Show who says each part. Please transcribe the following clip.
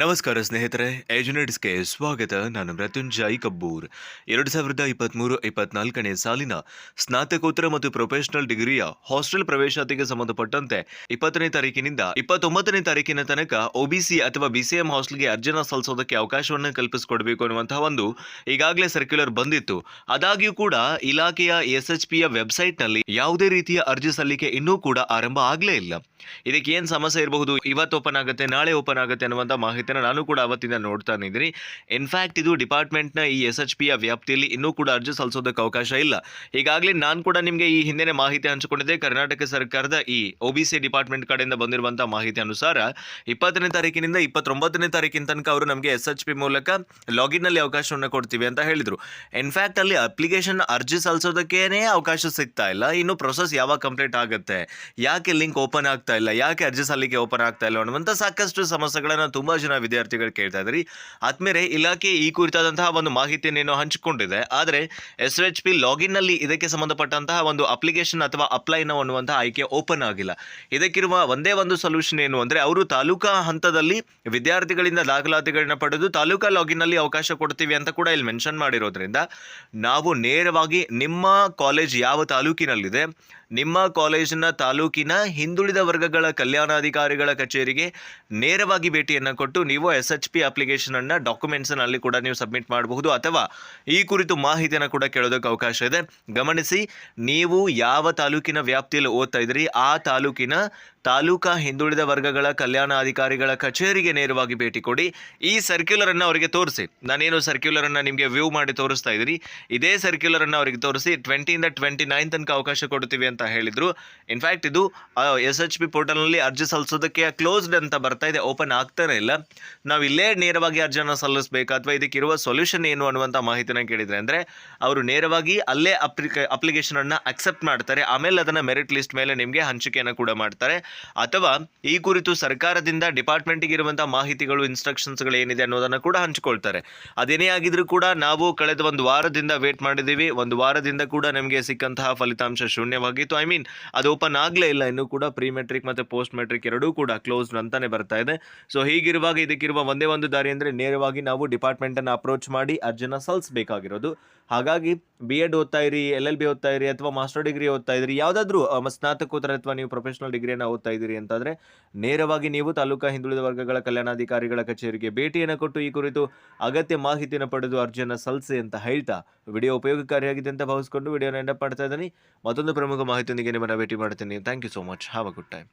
Speaker 1: ನಮಸ್ಕಾರ ಸ್ನೇಹಿತರೆ ಏಜನೆಟ್ಸ್ಗೆ ಸ್ವಾಗತ. ನಾನು ಮೃತ್ಯುಂಜಯ್ ಕಬ್ಬೂರ್. ಎರಡು ಸಾವಿರದ ಇಪ್ಪತ್ತ್ಮೂರು ಇಪ್ಪತ್ನಾಲ್ಕನೇ ಸಾಲಿನ ಸ್ನಾತಕೋತ್ತರ ಮತ್ತು ಪ್ರೊಫೆಷನಲ್ ಡಿಗ್ರಿಯ ಹಾಸ್ಟೆಲ್ ಪ್ರವೇಶಾತಿಗೆ ಸಂಬಂಧಪಟ್ಟಂತೆ ಇಪ್ಪತ್ತನೇ ತಾರೀಕಿನಿಂದ ಇಪ್ಪತ್ತೊಂಬತ್ತನೇ ತಾರೀಕಿನ ತನಕ ಒಬಿಸಿ ಅಥವಾ ಬಿಸಿಎಂ ಹಾಸ್ಟೆಲ್ಗೆ ಅರ್ಜಿನ ಸಲ್ಲಿಸೋದಕ್ಕೆ ಅವಕಾಶವನ್ನು ಕಲ್ಪಿಸಿಕೊಡಬೇಕು ಅನ್ನುವಂತಹ ಒಂದು ಈಗಾಗಲೇ ಸರ್ಕ್ಯುಲರ್ ಬಂದಿತ್ತು. ಆದಾಗ್ಯೂ ಕೂಡ ಇಲಾಖೆಯ ಎಸ್ ಎಚ್ ಪಿಯ ವೆಬ್ಸೈಟ್ನಲ್ಲಿ ಯಾವುದೇ ರೀತಿಯ ಅರ್ಜಿ ಸಲ್ಲಿಕೆ ಇನ್ನೂ ಕೂಡ ಆರಂಭ ಆಗಲೇ ಇಲ್ಲ. ಇದಕ್ಕೆ ಏನು ಸಮಸ್ಯೆ ಇರಬಹುದು? ಇವತ್ತು ಓಪನ್ ಆಗುತ್ತೆ, ನಾಳೆ ಓಪನ್ ಆಗುತ್ತೆ ಅನ್ನುವಂಥ ಮಾಹಿತಿನ ನಾನು ಕೂಡ ಅವತ್ತಿಂದ ನೋಡ್ತಾನೆ ಇದ್ದೀನಿ. ಇನ್ಫ್ಯಾಕ್ಟ್ ಇದು ಡಿಪಾರ್ಟ್ಮೆಂಟ್ನ ಈ ಎಸ್ ಎಚ್ ಪಿಯ ವ್ಯಾಪ್ತಿಯಲ್ಲಿ ಇನ್ನೂ ಕೂಡ ಅರ್ಜಿ ಸಲ್ಲಿಸೋದಕ್ಕೆ ಅವಕಾಶ ಇಲ್ಲ. ಈಗಾಗಲೇ ನಾನು ಕೂಡ ನಿಮಗೆ ಈ ಹಿಂದೆನೇ ಮಾಹಿತಿ ಹಂಚಿಕೊಂಡಿದ್ದೆ. ಕರ್ನಾಟಕ ಸರ್ಕಾರದ ಈ ಒ ಬಿ ಸಿ ಡಿಪಾರ್ಟ್ಮೆಂಟ್ ಕಡೆಯಿಂದ ಬಂದಿರುವಂಥ ಮಾಹಿತಿ ಅನುಸಾರ ಇಪ್ಪತ್ತನೇ ತಾರೀಕಿನಿಂದ ಇಪ್ಪತ್ತೊಂಬತ್ತನೇ ತಾರೀಕಿನ ತನಕ ಅವರು ನಮಗೆ ಎಸ್ ಎಚ್ ಪಿ ಮೂಲಕ ಲಾಗಿನ್ನಲ್ಲಿ ಅವಕಾಶವನ್ನು ಕೊಡ್ತೀವಿ ಅಂತ ಹೇಳಿದರು. ಇನ್ಫ್ಯಾಕ್ಟ್ ಅಲ್ಲಿ ಅಪ್ಲಿಕೇಶನ್ ಅರ್ಜಿ ಸಲ್ಲಿಸೋದಕ್ಕೇನೆ ಅವಕಾಶ ಸಿಗ್ತಾ ಇಲ್ಲ. ಇನ್ನು ಪ್ರೊಸೆಸ್ ಯಾವಾಗ ಕಂಪ್ಲೀಟ್ ಆಗುತ್ತೆ? ಯಾಕೆ ಲಿಂಕ್ ಓಪನ್ ಆಗ್ತಾ ಇಲ್ಲ? ಯಾಕೆ ಅರ್ಜಿ ಸಲ್ಲಿಕೆ ಓಪನ್ ಆಗ್ತಾ ಇಲ್ಲ ಅನ್ನುವಂಥ ಸಾಕಷ್ಟು ಸಮಸ್ಯೆಗಳನ್ನು ತುಂಬ ಜನ ವಿದ್ಯಾರ್ಥಿಗಳು ಕೇಳ್ತಾ ಇದ್ರಿ. ಆದ್ಮೇಲೆ ಇಲಾಖೆ ಈ ಕುರಿತಾದಂತಹ ಒಂದು ಮಾಹಿತಿಯನ್ನೇನೋ ಹಂಚಿಕೊಂಡಿದೆ. ಆದರೆ ಎಸ್ ಎಚ್ ಪಿ ಲಾಗಿನ್ನಲ್ಲಿ ಇದಕ್ಕೆ ಸಂಬಂಧಪಟ್ಟಂತಹ ಒಂದು ಅಪ್ಲಿಕೇಶನ್ ಅಥವಾ ಅಪ್ಲೈನ ಅನ್ನುವಂತಹ ಆಯ್ಕೆ ಓಪನ್ ಆಗಿಲ್ಲ. ಇದಕ್ಕಿರುವ ಒಂದೇ ಒಂದು ಸೊಲ್ಯೂಷನ್ ಏನು ಅಂದರೆ ಅವರು ತಾಲೂಕಾ ಹಂತದಲ್ಲಿ ವಿದ್ಯಾರ್ಥಿಗಳಿಂದ ದಾಖಲಾತಿಗಳನ್ನ ಪಡೆದು ತಾಲೂಕಾ ಲಾಗಿನ್ನಲ್ಲಿ ಅವಕಾಶ ಕೊಡ್ತೀವಿ ಅಂತ ಕೂಡ ಇಲ್ಲಿ ಮೆನ್ಷನ್ ಮಾಡಿರೋದ್ರಿಂದ, ನಾವು ನೇರವಾಗಿ ನಿಮ್ಮ ಕಾಲೇಜ್ ಯಾವ ತಾಲೂಕಿನಲ್ಲಿದೆ ನಿಮ್ಮ ಕಾಲೇಜಿನ ತಾಲೂಕಿನ ಹಿಂದುಳಿದ ವರ್ಗಗಳ ಕಲ್ಯಾಣಾಧಿಕಾರಿಗಳ ಕಚೇರಿಗೆ ನೇರವಾಗಿ ಭೇಟಿಯನ್ನು ಕೊಟ್ಟು ನೀವು ಎಸ್ ಎಚ್ ಪಿ ಅಪ್ಲಿಕೇಶನನ್ನು ಡಾಕ್ಯುಮೆಂಟ್ಸನ್ನು ಕೂಡ ನೀವು ಸಬ್ಮಿಟ್ ಮಾಡಬಹುದು ಅಥವಾ ಈ ಕುರಿತು ಮಾಹಿತಿಯನ್ನು ಕೂಡ ಕೇಳೋದಕ್ಕೆ ಅವಕಾಶ ಇದೆ. ಗಮನಿಸಿ, ನೀವು ಯಾವ ತಾಲೂಕಿನ ವ್ಯಾಪ್ತಿಯಲ್ಲಿ ಓದ್ತಾ ಇದ್ದೀರಿ, ಆ ತಾಲೂಕಿನ ತಾಲೂಕಾ ಹಿಂದುಳಿದ ವರ್ಗಗಳ ಕಲ್ಯಾಣಾಧಿಕಾರಿಗಳ ಕಚೇರಿಗೆ ನೇರವಾಗಿ ಭೇಟಿ ಕೊಡಿ. ಈ ಸರ್ಕ್ಯುಲರ್ ಅನ್ನು ಅವರಿಗೆ ತೋರಿಸಿ. ನಾನೇನು ಸರ್ಕ್ಯುಲರ್ ಅನ್ನು ನಿಮಗೆ ವ್ಯೂ ಮಾಡಿ ತೋರಿಸ್ತಾ ಇದ್ದೀನಿ. ಇದೇ ಸರ್ಕ್ಯುಲರ್ ಅನ್ನು ಅವರಿಗೆ ತೋರಿಸಿ ಟ್ವೆಂಟಿಯಿಂದ ಟ್ವೆಂಟಿ ನೈನ್ ತನಕ ಅವಕಾಶ ಕೊಡ್ತೀವಿ ಅಂತ ಹೇಳಿದ್ರು. ಇನ್ಫ್ಯಾಕ್ಟ್ ಇದು ಎಸ್ ಎಚ್ ಪಿ ಪೋರ್ಟಲ್ನಲ್ಲಿ ಅರ್ಜಿ ಸಲ್ಲಿಸೋದಕ್ಕೆ ಕ್ಲೋಸ್ಡ್ ಅಂತ ಬರ್ತಾ ಇದೆ. ಓಪನ್ ಆಗ್ತಾನೆ ಇಲ್ಲ. ನಾವು ಇಲ್ಲೇ ನೇರವಾಗಿ ಅರ್ಜಿಯನ್ನು ಸಲ್ಲಿಸಬೇಕು? ಅಥವಾ ಇದಕ್ಕಿರುವ ಸೊಲ್ಯೂಷನ್ ಏನು ಅನ್ನುವಂಥ ಮಾಹಿತಿನ ಕೇಳಿದ್ರೆ ಅಂದರೆ, ಅವರು ನೇರವಾಗಿ ಅಲ್ಲೇ ಅಪ್ಲಿಕ ಅಪ್ಲಿಕೇಶನ್ ಅನ್ನು ಅಕ್ಸೆಪ್ಟ್ ಮಾಡ್ತಾರೆ. ಆಮೇಲೆ ಅದನ್ನು ಮೆರಿಟ್ ಲಿಸ್ಟ್ ಮೇಲೆ ನಿಮಗೆ ಹಂಚಿಕೆಯನ್ನು ಕೂಡ ಮಾಡ್ತಾರೆ. ಅಥವಾ ಈ ಕುರಿತು ಸರ್ಕಾರದಿಂದ ಡಿಪಾರ್ಟ್ಮೆಂಟಿಗೆ ಇರುವಂಥ ಮಾಹಿತಿಗಳು ಇನ್ಸ್ಟ್ರಕ್ಷನ್ಸ್ಗಳು ಏನಿದೆ ಅನ್ನೋದನ್ನು ಕೂಡ ಹಂಚಿಕೊಳ್ತಾರೆ. ಅದೇನೇ ಆಗಿದ್ರೂ ಕೂಡ ನಾವು ಕಳೆದ ಒಂದು ವಾರದಿಂದ ವೇಟ್ ಮಾಡಿದ್ದೀವಿ. ಒಂದು ವಾರದಿಂದ ಕೂಡ ನಮಗೆ ಸಿಕ್ಕಂತಹ ಫಲಿತಾಂಶ ಶೂನ್ಯವಾಗಿತ್ತು ಐ ಮೀನ್ ಅದು ಓಪನ್ ಆಗಲೇ ಇಲ್ಲ. ಇನ್ನೂ ಕೂಡ ಪ್ರೀ ಮೆಟ್ರಿಕ್ ಮತ್ತು ಪೋಸ್ಟ್ ಮೆಟ್ರಿಕ್ ಎರಡೂ ಕೂಡ ಕ್ಲೋಸ್ಡ್ ಅಂತಾನೆ ಬರ್ತಾ ಇದೆ. ಸೊ ಹೀಗಿರುವಾಗ ಇದಕ್ಕಿರುವ ಒಂದೇ ಒಂದು ದಾರಿ ಅಂದರೆ ನೇರವಾಗಿ ನಾವು ಡಿಪಾರ್ಟ್ಮೆಂಟನ್ನು ಅಪ್ರೋಚ್ ಮಾಡಿ ಅರ್ಜಿನ ಸಲ್ಲಿಸಬೇಕಾಗಿರೋದು. ಹಾಗಾಗಿ ಬಿ ಎಡ್ ಓದ್ತಾ ಇರಿ ಎಲ್ ಎಲ್ ಬಿ ಓದ್ತಾ ಇರಿ ಅಥವಾ ಮಾಸ್ಟರ್ ಡಿಗ್ರಿ ಓದ್ತಾ ಇದ್ರಿ, ಯಾವುದಾದ್ರೂ ಸ್ನಾತಕೋತ್ತರ ಅಥವಾ ನೀವು ಪ್ರೊಫೆಷನಲ್ ಡಿಗ್ರಿಯನ್ನು ಓದ್ತಾ ಇದ್ದೀರಿ ಅಂತಂದರೆ ನೇರವಾಗಿ ನೀವು ತಾಲೂಕಾ ಹಿಂದುಳಿದ ವರ್ಗಗಳ ಕಲ್ಯಾಣಾಧಿಕಾರಿಗಳ ಕಚೇರಿಗೆ ಭೇಟಿಯನ್ನು ಕೊಟ್ಟು ಈ ಕುರಿತು ಅಗತ್ಯ ಮಾಹಿತಿಯನ್ನು ಪಡೆದು ಅರ್ಜಿಯನ್ನು ಸಲ್ಲಿಸಿ ಅಂತ ಹೇಳ್ತಾ ವಿಡಿಯೋ ಉಪಯೋಗಕಾರಿಯಾಗಿದೆ ಅಂತ ಭಾವಿಸ್ಕೊಂಡು ವಿಡಿಯೋನ ಎಂಡಪ್ ಮಾಡ್ತಾ ಇದ್ದೀನಿ. ಮತ್ತೊಂದು ಪ್ರಮುಖ ಮಾಹಿತಿಯೊಂದಿಗೆ ನಿಮ್ಮನ್ನು ಭೇಟಿ ಮಾಡ್ತೀನಿ thank you so much have a good time